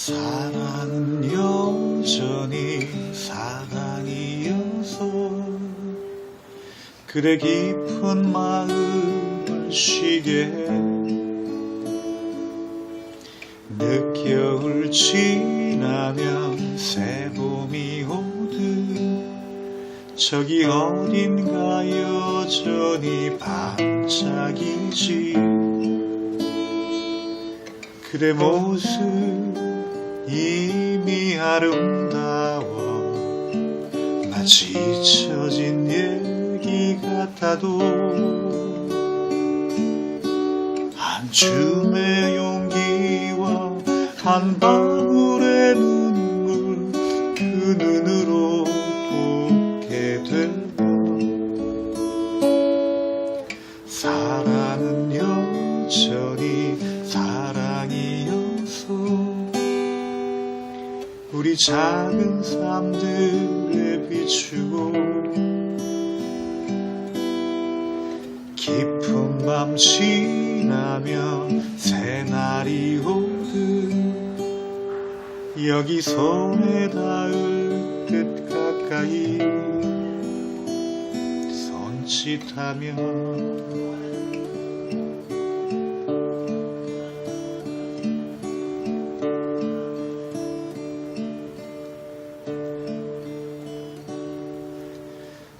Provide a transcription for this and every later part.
사랑은 여전히 사랑이어서 그대 깊은 마음을 쉬게 해 늦겨울 지나면 새 봄이 오듯 저기 어딘가 여전히 반짝이지 그대 모습 이미 아름다워 마치 잊혀진 얘기 같아도 한 줌의 용기와 한 방울의 눈 우리 작은 삶들에 비추고 깊은 밤 지나면 새날이 오듯 여기 손에 닿을 듯 가까이 손짓하며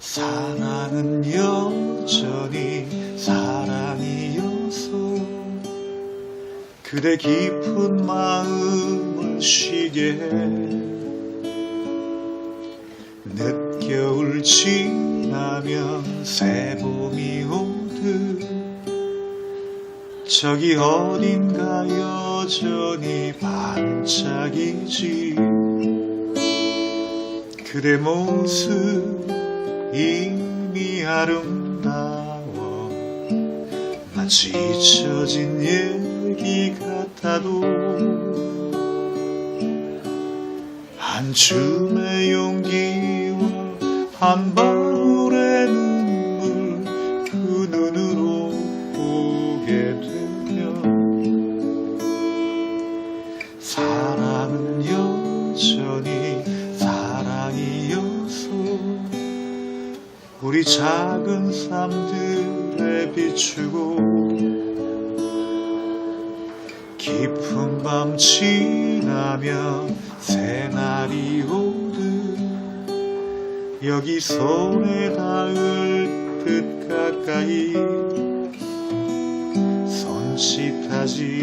사랑은 여전히 사랑이어서 그대 깊은 마음을 쉬게 해. 늦겨울 지나면 새봄이 오듯 저기 어딘가 여전히 반짝이지. 그대 모습 이미 아름다워. 마치 잊혀진 얘기 같아도 한 줌의 용기와 한 방울의 눈물 그 눈으로 보게 되 우리 작은 삶들에 비추고 깊은 밤 지나면 새날이 오듯 여기 손에 닿을 듯 가까이 손짓하지